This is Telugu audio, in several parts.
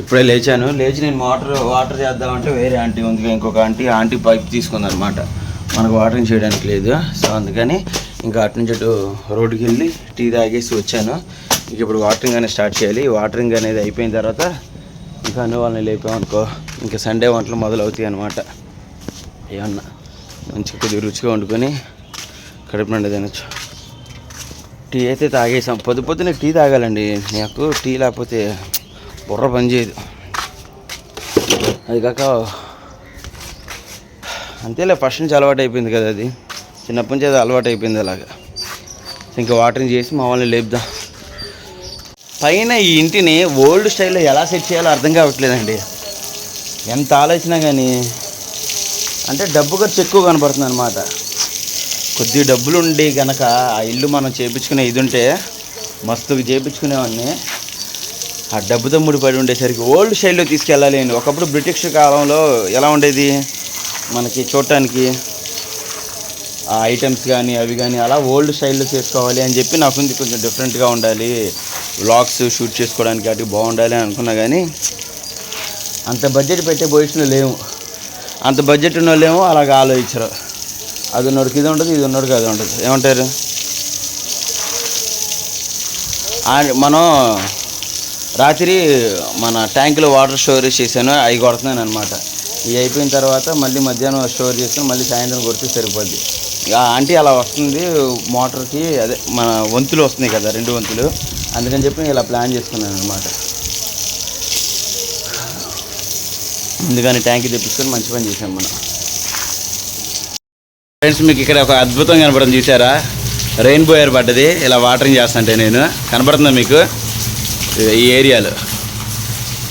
ఇప్పుడే లేచాను. లేచి నేను వాటర్ వాటర్ చేద్దామంటే వేరే ఆంటీ ఉంది. ఇంకొక ఆంటీ ఆంటీ పైప్ తీసుకుందనమాట మనకు వాటరింగ్ చేయడానికి లేదు. సో అందుకని ఇంకా అటు నుంచి అటు రోడ్డుకి వెళ్ళి టీ తాగేసి వచ్చాను. ఇంక ఇప్పుడు వాటరింగ్ అనేది స్టార్ట్ చేయాలి. వాటరింగ్ అనేది అయిపోయిన తర్వాత ఇంకా అన్ని వాళ్ళని లేపామనుకో ఇంకా సండే వంటలు మొదలవుతాయి అనమాట ఏమన్నా మంచిగా కొద్దిగా రుచిగా వండుకొని కడుపు నిండా తినచ్చు. టీ అయితే తాగేసాం. పొద్దు పొద్దున టీ తాగాలండి. నాకు టీ లేకపోతే బుర్ర పని చేయదు. అది కాక అంతేలే ఫస్ట్ నుంచి అలవాటు అయిపోయింది కదా అది. చిన్నప్పటి నుంచి అది అలవాటు అయిపోయింది అలాగా. ఇంకా వాటరింగ్ చేసి మా వాళ్ళని లేపుదాం. పైన ఈ ఇంటిని ఓల్డ్ స్టైల్లో ఎలా సెట్ చేయాలో అర్థం కావట్లేదండి. ఎంత ఆలోచన కానీ అంటే డబ్బు ఖర్చు ఎక్కువ కనపడుతుంది అనమాట కొద్ది డబ్బులు ఉండి కనుక ఆ ఇల్లు మనం చేపించుకునే ఇది ఉంటే మస్తుగా చేపించుకునేవాడిని. ఆ డబ్బుతో ముడిపడి ఉండేసరికి ఓల్డ్ స్టైల్లో తీసుకెళ్ళాలి ఒకప్పుడు బ్రిటిష్ కాలంలో ఎలా ఉండేది? మనకి చూడటానికి ఆ ఐటమ్స్ కానీ అవి కానీ అలా ఓల్డ్ స్టైల్లో చేసుకోవాలి అని చెప్పి నాకు కొంచెం డిఫరెంట్గా ఉండాలి. వ్లాగ్స్ షూట్ చేసుకోవడానికి అటు బాగుండాలి అని అనుకున్నా కానీ అంత బడ్జెట్ పెట్టే పొజిషన్లో లేవు. అంత బడ్జెట్ ఉన్న వాళ్ళేమో అలాగ ఆలోచించరు. అది ఉన్నోడికి ఇది ఉండదు ఇది ఉన్నోడికి అది ఉండదు. ఏమంటారు? ఆ- మనం రాత్రి మన ట్యాంకులో వాటర్ స్టోరేజ్ చేశాను అవి కొడుతున్నాను అనమాట ఇవి అయిపోయిన తర్వాత మళ్ళీ మధ్యాహ్నం స్టోర్ చేసుకుని మళ్ళీ సాయంత్రం కొడితే సరిపోద్ది. ఆ ఆంటీ అలా వస్తుంది మోటార్కి అదే మన వంతులు వస్తున్నాయి కదా రెండు వంతులు. అందుకని చెప్పి నేను ఇలా ప్లాన్ చేసుకున్నాను అనమాట ముందుగానే ట్యాంక్ తెప్పించుకొని మంచి పని చేసాం మనం. ఫ్రెండ్స్ మీకు ఇక్కడ ఒక అద్భుతం కనపడడం చూసారా రెయిన్బో ఏర్పడ్డది పడ్డది ఇలా వాటరింగ్ చేస్తుంటే నేను. కనపడుతుందా మీకు? ఈ ఏరియాలో.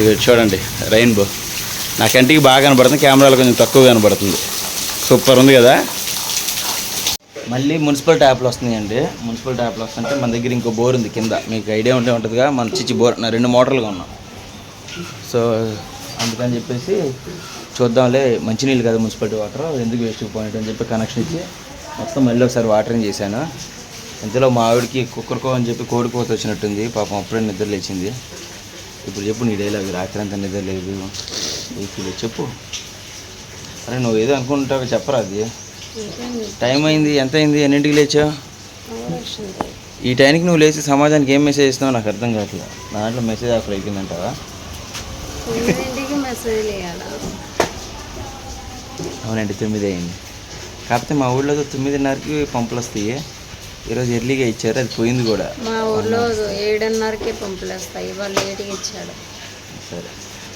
ఇది చూడండి రెయిన్బో నా కంటికి బాగా కనబడుతుంది కెమెరాలో కొంచెం తక్కువ కనబడుతుంది. సూపర్ ఉంది కదా? మళ్ళీ మున్సిపల్ ట్యాప్లు వస్తున్నాయండి. మున్సిపల్ ట్యాప్లు వస్తుంటే మన దగ్గర ఇంకో బోర్ ఉంది కింద. మీకు ఐడియా ఉంటే ఉంటుందిగా మన చిచ్చి బోర్ నా రెండు మోటార్లుగా ఉన్నాం సో అందుకని చెప్పేసి చూద్దాంలే మంచినీళ్ళు కదా మున్సిపాలిటీ వాటర్ ఎందుకు వేస్ట్ పాయింట్ అని చెప్పి కనెక్షన్ ఇచ్చి మొత్తం మళ్ళీ ఒకసారి వాటరింగ్ చేశాను. ఇంతలో మా ఆవిడకి కుక్కర్కో అని చెప్పి కోడికోత వచ్చినట్టుంది. పాపం అప్పుడే నిద్ర లేచింది. ఇప్పుడు చెప్పు నీ డైలాగ్ రాత్రి అంతా నిద్ర లేదు. ఇది చెప్పు. అరే నువ్వు ఏదో అనుకుంటావు చెప్పరా అది. టైం అయింది ఎంత అయింది ఎన్నింటికి లేచావు? ఈ టైంకి నువ్వు లేచి సమాజానికి ఏం మెసేజ్ ఇస్తున్నావు నాకు అర్థం కావట్లేదు. నా దాంట్లో మెసేజ్ అక్కడ అయిపోయిందంటావా? అవునండి తొమ్మిది అయింది. కాకపోతే మా ఊళ్ళో తొమ్మిదిన్నరకి పంపులు వస్తాయి. ఈరోజు ఎర్లీగా ఇచ్చారు అది పోయింది కూడా. మా ఊర్లో ఏడున్నరకే పంపులు వస్తాయి వాళ్ళు లేట్గా ఇచ్చాడు. సరే.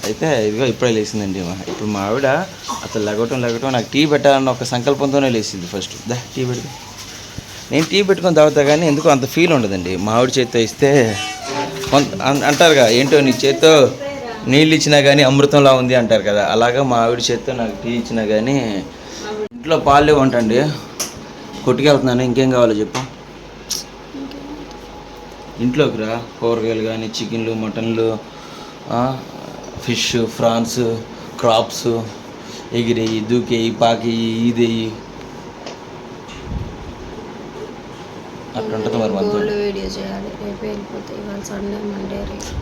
అయితే ఇదిగో ఇప్పుడే లేచిందండి మా. ఇప్పుడు మా ఆవిడ అసలు లెగటం లెగటం నాకు టీ పెట్టాలన్న ఒక సంకల్పంతోనే లేచింది ఫస్ట్ దా టీ పెడదు నేను టీ పెట్టుకొని తాగుతా కానీ ఎందుకు అంత ఫీల్ ఉండదండి. మా ఆవిడ చేత్తో ఇస్తే కొంత అంటారుగా ఏంటో నీ చేత్తో నీళ్ళు ఇచ్చినా కానీ అమృతంలా ఉంది అంటారు కదా అలాగా మా ఆవిడ చేత్తో నాకు టీ ఇచ్చినా కానీ ఇంట్లో పాలు లేవంటండి. కొట్టుకెళ్తున్నాను ఇంకేం కావాలో చెప్పు. ఇంట్లోకి రా. కూరగాయలు కానీ చికెన్లు మటన్లు ఆ, ఫిష్ ఫ్రాన్స్ క్రాప్స్ ఎగిరేయి దూకేయి పాకేయి ఇదేయి మరి మనతో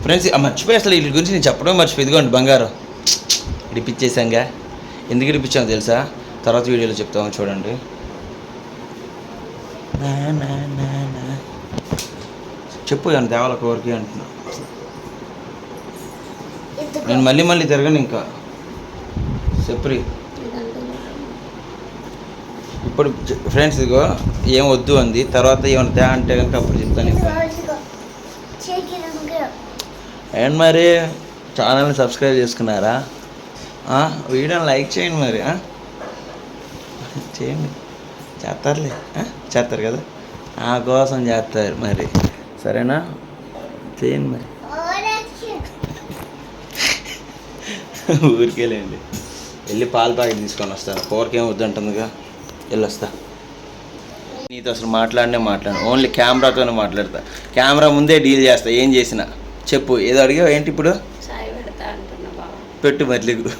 ఫ్రెండ్స్ మర్చిపోయి అసలు వీటి గురించి నేను చెప్పడం మర్చిపోయి. ఇదిగోండి బంగారం. ఇడిపించేసాంగా ఎందుకు ఇడిపించామో తెలుసా? తర్వాత వీడియోలో చెప్తాము చూడండి. నా, నా, నా. చెప్పు అని తేవాల కోరిక అంటున్నా. నేను మళ్ళీ మళ్ళీ తిరగను ఇంకా. చెప్పరి ఇదంటే ఇప్పుడు ఫ్రెండ్స్ ఇదిగో ఏం వద్దు అంది. తర్వాత ఏమైనా తే అంటే కనుక అప్పుడు చెప్తాను ఇంకా. అండ్ మరి? ఛానల్ని సబ్స్క్రైబ్ చేసుకున్నారా? ఆ, వీడియోని లైక్ చేయండి మరి ఆ? చేయండి. చేస్తారులే ఆ? చేస్తారు కదా? నా కోసం చేస్తారు మరి. సరేనా? చేయండి మరి. ఊరికెళ్ళండి వెళ్ళి పాల ప్యాకెట్ తీసుకొని వస్తాను. కూరకేం వద్దంటుందిగా? వెళ్ళొస్తా నీతో అసలు మాట్లాడనే మాట్లాడు ఓన్లీ కెమెరాతోనే మాట్లాడతా. కెమెరా ముందే డీల్ చేస్తా. ఏం చేసినా. చెప్పు. ఏదో అడిగావు? ఏంటి ఇప్పుడు? పెట్టు మర్లిగు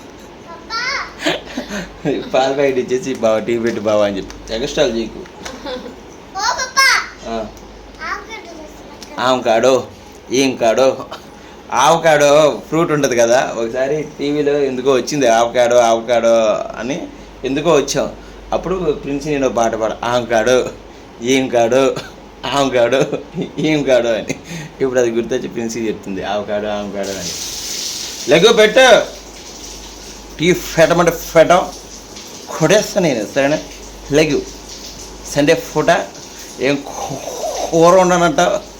పాల ప్యాకెట్ ఇచ్చేసి బావ టీ పెట్టు బావా అని చెప్పి. ఎగస్ట్రాల్ చేయకు ఆమెకాడో ఆమె కాడో ఆవకాడో ఫ్రూట్ ఉంటుంది కదా ఒకసారి టీవీలో ఎందుకో వచ్చింది ఆవకాడో ఆవకాడో అని ఎందుకో వచ్చాం. అప్పుడు ప్రిన్స్ నేను పాట పాడ ఆమెకాడో ఏం కాడో ఆవకాడో ఏం కాడో అని. ఇప్పుడు అది గుర్తొచ్చి ప్రిన్స్ చెప్తుంది ఆవకాడో ఆవకాడో అని. లెగో పెట్టు. టీ ఫెటమంటే ఫెటం. కొడేస్తా నేను సరేనా? లెగు సండే ఫుట? ఏం కూర ఉండనంటావు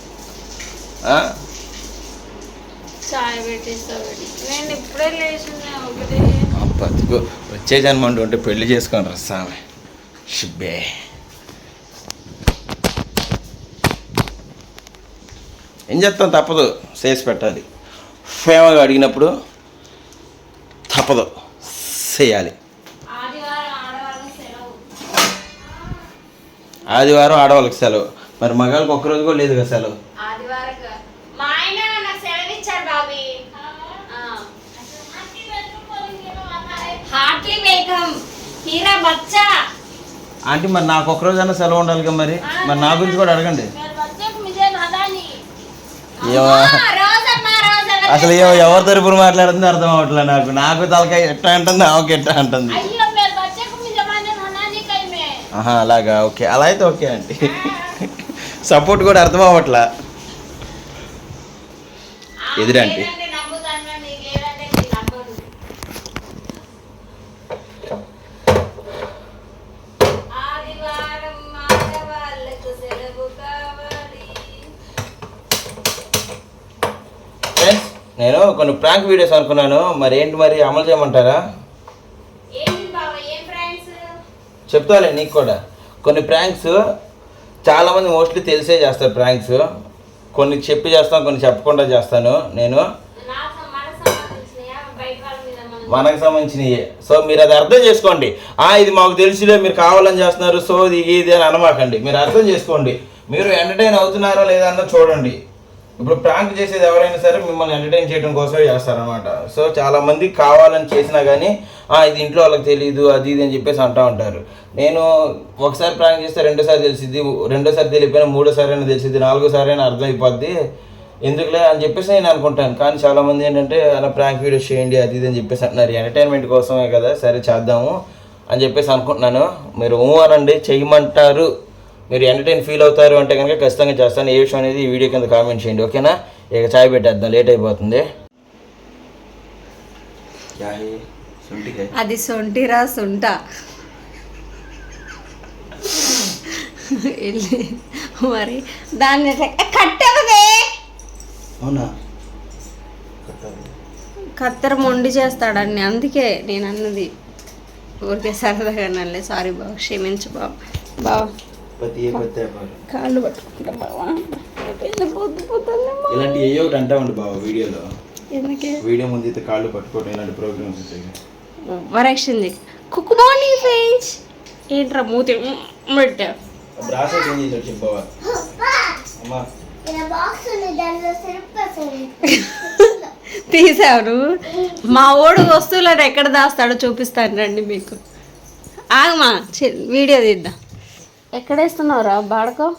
వచ్చే జన్మంటూ ఉంటే పెళ్ళి చేసుకొని రస్తామే షుబ్బే. ఏం చేస్తాం? తప్పదు. చేసి పెట్టాలి. ఫేమగా అడిగినప్పుడు తప్పదు. చేయాలి. ఆదివారం ఆడవాళ్ళకి సెలవు. ఆదివారం ఆడవాళ్ళకి సెలవు. మరి మగాళ్ళకి ఒక్కరోజు కూడా లేదు కదా సెలవు ఆదివారం మా ఆయన నాకు సెలవు ఇచ్చాడు బాబీ హీరా బచ్చా. ఆంటీ మరి నాకు ఒక్కరోజైనా సెలవు ఉండాలి కదా మరి? మరి నా గురించి కూడా అడగండి. అసలు ఎవరి తరపున మాట్లాడుతుంది అర్థం అవ్వట్లేదు నాకు. నాకు తలకాయ ఎట్లా అంటుంది ఆమెకి ఎట్లా అంటుంది. ఆహా అలాగా. ఓకే. అలా అయితే ఓకే ఆంటీ. సపోర్ట్ కూడా అర్థం అవ్వట్లా. ఎదురంటి ఆదివారం ఆడవాళ్ళకు సెలవు కావాలి ఫ్రెండ్స్ నేను కొన్ని ప్రాంక్ వీడియోస్ అనుకున్నాను. మరి ఏంటి మరి? అమలు చేయమంటారా? చెప్తాలే నీకు కూడా. కొన్ని ప్రాంక్స్ చాలామంది మోస్ట్లీ తెలిసే చేస్తారు ప్రాంక్స్ కొన్ని చెప్పి చేస్తాను కొన్ని చెప్పకుండా చేస్తాను నేను. నాకు మనకు సంబంధించినవి సో మీరు అది అర్థం చేసుకోండి. ఆ ఇది మాకు తెలుసులే మీరు కావాలని చేస్తున్నారు. సో ఇది ఇది అని అనమాకండి. మీరు అర్థం చేసుకోండి. మీరు ఎంటర్టైన్ అవుతున్నారా లేదా చూడండి. ఇప్పుడు ప్రాంక్ చేసేది ఎవరైనా సరే మిమ్మల్ని ఎంటర్టైన్ చేయడం కోసమే చేస్తారనమాట సో చాలా మంది కావాలని చేసినా కానీ ఇది ఇంట్లో వాళ్ళకి తెలియదు అది ఇది అని చెప్పేసి అంటూ ఉంటారు. నేను ఒకసారి ప్రాంక్ చేస్తే రెండోసారి తెలిసింది రెండోసారి తెలియపోయినా మూడోసారి అయినా తెలిసింది నాలుగోసారి అయినా అర్థమైపోద్ది. ఎందుకులే అని చెప్పేసి నేను అనుకుంటాను. కానీ చాలామంది ఏంటంటే అలా ప్రాంక్ వీడియోస్ చేయండి అది ఇది అని చెప్పేసి అంటున్నారు. ఎంటర్టైన్మెంట్ కోసమే కదా సరే చేద్దాము అని చెప్పేసి అనుకుంటున్నాను. మీరు ఊ అనండి చేయమంటారు. మీరు ఎంటర్టైన్ ఫీల్ అవుతారు అంటే కనుక ఖచ్చితంగా చేస్తాను. ఏ విషయం అనేది ఈ వీడియో కింద కామెంట్ చేయండి ఓకేనా? ఇక చాయ్ పెట్టేద్దాం లేట్ అయిపోతుంది. అది సొంటిరా సొంట. వెళ్ళి మరి దాన్ని కట్టవదే అవునా? కత్తెర మొండి చేస్తాడండి అందుకే నేను అన్నది ఊరికే సరదాగా నల్లే సారీ బావ క్షమించు బావ. బావ. ప్రతి ప్రతి కాళ్ళు పట్టుకుంటా బావా. వెళ్ళిపోతుందమ్మా ఇలాంటి ఏ ఒకటి అంటా ఉండు బాబు వీడియోలో. ఎందుకే? వీడియో ముందు అయితే కాళ్ళు పట్టుకోవడం ఇలాంటి ప్రోగ్రామ్స్ ఉంటాయి. కుక్ మార్నింగ్ ఫ్రెండ్స్ ఏంట్రా మూతి పెట్టా చేసాడు చెప్పవా అమ్మా. తీసారు. మా ఓడు వస్తువులను ఎక్కడ దాస్తాడో చూపిస్తాను రండి మీకు. ఆగమా? చి- వీడియో తీద్దాం. ఎక్కడ వేస్తున్నావురా బాడకో.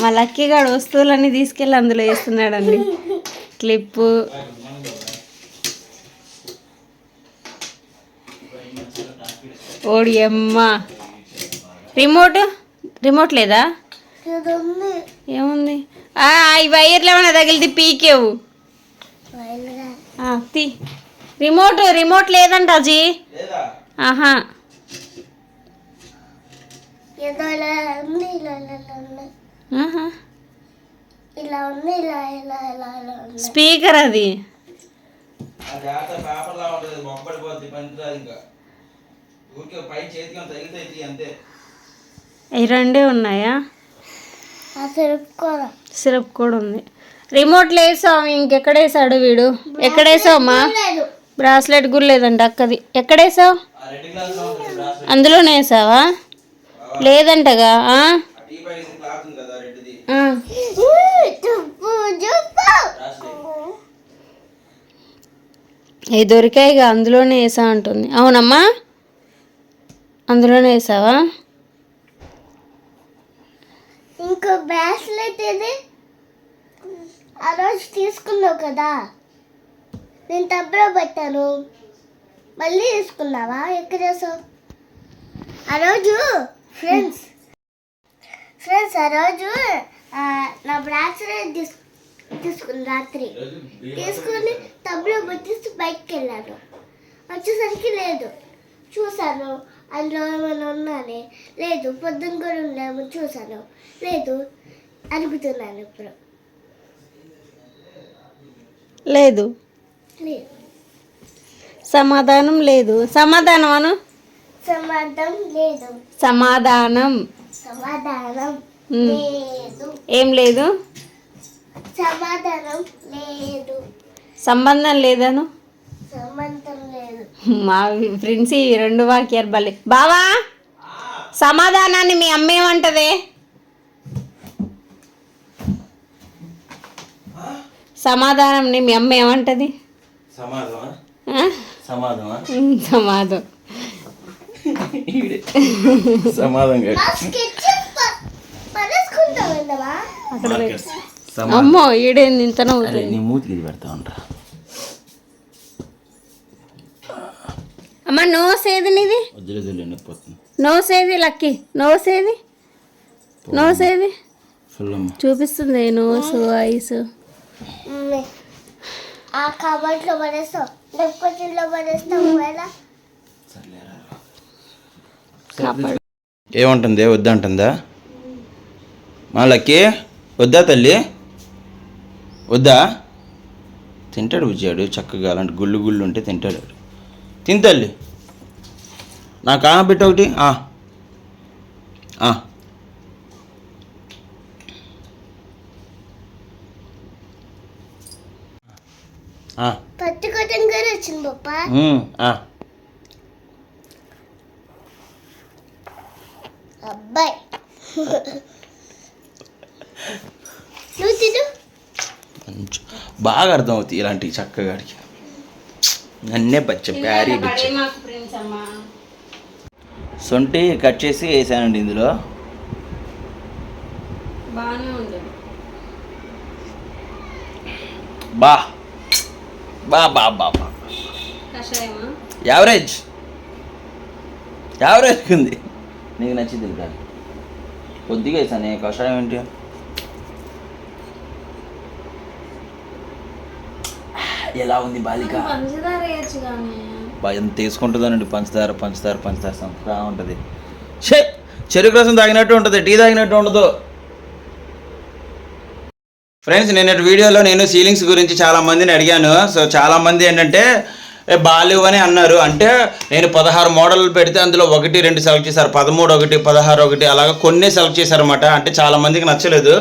మా లక్కీగాడు వస్తువులన్నీ తీసుకెళ్ళి అందులో వేస్తున్నాడండి. క్లిప్పు. ఓడి అమ్మ. రిమోట్? రిమోట్ లేదా? ఏముంది? ఆ, ఈ వైర్లు ఏమైనా తగిలితే పీకేవు. ఆ, తీ. రిమోట్ రిమోట్ లేదంట అజీ. లేదా? ఆహా. స్పీకర్ అది. ఈ రెండే ఉన్నాయా? సిరప్ కూడా. ఉంది. రిమోట్ లేసావు ఇంకెక్కడేసాడు వీడు? ఎక్కడేసావమ్మా లేదు బ్రాస్లెట్ కూడా లేదంట అక్కది. ఎక్కడేసావు? అందులోనే వేసావా? లేదంటగా ఆ? దొరికాయి ఇక ఏ దొరికాయిగా అందులోనే వేసా ఉంటుంది అవునమ్మా? అందులోనే వేసావా? ఇంకో బ్రాస్లెట్ ఏది? ఆ రోజు తీసుకున్నావు కదా? నేను తప్పులో పెట్టాను. మళ్ళీ తీసుకున్నావా? ఎక్కడ చేసావు? ఆ రోజు ఫ్రెండ్స్. ఫ్రెండ్స్ ఆ రోజు నా బ్రాస్లెట్ తీసు తీసుకుని రాత్రి. తీసుకుని తప్పులో పెట్టేసి బయటకు వెళ్ళాను వచ్చేసరికి లేదు. చూశాను. అందులో ఏమైనా ఉన్నానే? లేదు. పొద్దున్న కూడా ఉన్నాము చూశాను. లేదు. అనుకుతున్నాను ఇప్పుడు. లేదు. సమాధానం లేదు. సమాధానం అను? సమాధానం లేదు. సమాధానం. సమాధానం. లేదు. ఏం లేదు? సమాధానం లేదు. సంబంధం లేదను? సంబంధం లేదు. మా ఫ్రెండ్స్ ఈ రెండు వాక్యాలు భలే బావా సమాధానాన్ని మీ అమ్మ ఏమంటది? సమాధానంని మీ అమ్మ ఏమంటది? సమాధమా? సమాధమా? సమాధం. సమాధం. అమ్మో ఈడేంది ఇంత నీ మూతికి ఇది పెడతా ఉంటా అమ్మ నోస్ ఏది నీది? వద్దులే వదిలే నొప్పిపోతుంది నోస్ ఏది లక్కీ. నోస్ ఏది నోస్ ఏది ఫుల్ అమ్మ. చూపిస్తుంది నోస్ ఐస్. ఆ కబర్ట్లో పడేస్తాం డెక్కొచ్చిలో పడేస్తావు ఎలా ఏమంటుంది వద్దంటుందా? మా లక్కీ వద్దా తల్లి? వద్దా? తింటాడు బుజ్జాడు చక్కగా అలాంటి గుళ్ళు గుళ్ళు ఉంటే తింటాడు వాడు. తిని తల్లి. నాకు ఆనబెట్టు ఒకటి కూడా వచ్చింది పప్ప. అబ్బాయి. నువ్వు తిను. బాగా అర్థం అవుతుంది ఇలాంటి చక్కగాడికి నన్నే బచ్చ ప్యారీ బచ్చ. సొంటి కట్ చేసి వేసానండి ఇందులో. బాగానే ఉంది. బా. బా బా బా బా. కషాయమా? యావరేజ్. యావరేజ్ ఉంది. నీకు నచ్చింది కాదు కొద్దిగా వేసాను కషాయం ఏంటి? ఎలా ఉంది బాలిక? కానీ. ఎంత తీసుకుంటుందనండి. పంచదార పంచదార పంచదార సంపగా ఉంటుంది. చెరుకు రసం తాగినట్టు ఉంటుంది టీ తాగినట్టు ఉండదు. ఫ్రెండ్స్ నిన్నటి వీడియోలో నేను సీలింగ్స్ గురించి చాలా మందిని అడిగాను. సో చాలా మంది ఏంటంటే బాలు అని అన్నారు. అంటే నేను పదహారు మోడల్ పెడితే అందులో ఒకటి రెండు సెలెక్ట్ చేశారు. పదమూడు ఒకటి పదహారు ఒకటి అలాగా కొన్ని సెలెక్ట్ చేశారన్నమాట. అంటే చాలా మందికి నచ్చలేదు.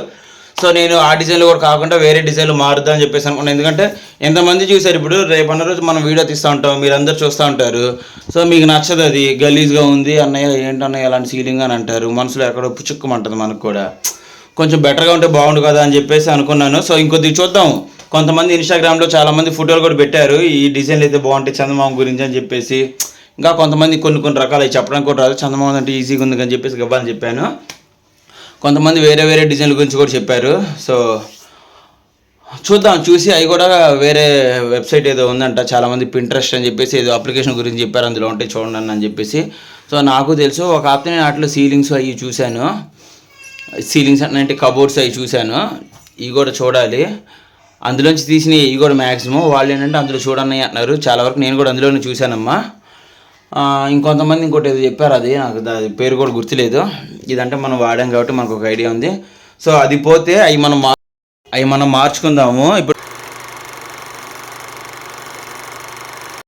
సో నేను ఆ డిజైన్లు కూడా కాకుండా వేరే డిజైన్లు మారుద్దాం అని చెప్పేసి అనుకున్నాను ఎందుకంటే ఎంతమంది చూశారు ఇప్పుడు రేపు అన్న రోజు మనం వీడియో తీస్తూ ఉంటాం మీరు అందరు చూస్తూ ఉంటారు. సో మీకు నచ్చదు అది. గలీజ్గా ఉంది అన్నయ్య ఏంటన్నయ్య అలాంటి సీలింగ్ అని అంటారు. మనసులో ఎక్కడో పుచ్చుక్కమంటుంది మనకు కూడా. కొంచెం బెటర్గా ఉంటే బాగుండు కదా అని చెప్పేసి అనుకున్నాను. సో ఇంకొద్ది చూద్దాం. కొంతమంది ఇన్స్టాగ్రామ్లో చాలామంది ఫోటోలు కూడా పెట్టారు. ఈ డిజైన్లు అయితే బాగుంటాయి చందమామ గురించి అని చెప్పేసి. ఇంకా కొంతమంది కొన్ని కొన్ని రకాలు అవి చెప్పడానికి కూడా రాదు. చందమామ అంటే ఈజీగా ఉంది అని చెప్పేసి ఇవ్వాలని చెప్పాను. కొంతమంది వేరే వేరే డిజైన్ల గురించి కూడా చెప్పారు. సో చూద్దాం. చూసి అవి కూడా వేరే వెబ్సైట్ ఏదో ఉందంట. చాలామంది పింట్రెస్ట్ అని చెప్పేసి ఏదో అప్లికేషన్ గురించి చెప్పారు. అందులో ఉంటే చూడండి అని చెప్పేసి. సో నాకు తెలుసు ఒక ఆప్తే నేను అట్లా సీలింగ్స్ అవి చూశాను. సీలింగ్స్ అంటే కబోర్డ్స్ అవి చూశాను. ఇవి కూడా చూడాలి. అందులోంచి తీసినవి ఇవి కూడా మ్యాక్సిమం వాళ్ళు ఏంటంటే అందులో చూడని అంటున్నారు. చాలా వరకు నేను కూడా అందులోనే చూశానమ్మా. ఇంకొంతమంది ఇంకోటి ఏదో చెప్పారు అది. నాకు దాని పేరు కూడా గుర్తులేదు. ఇదంటే మనం వాడాం కాబట్టి మనకు ఒక ఐడియా ఉంది. సో అది పోతే అవి మనం మా అవి మనం మార్చుకుందాము. ఇప్పుడు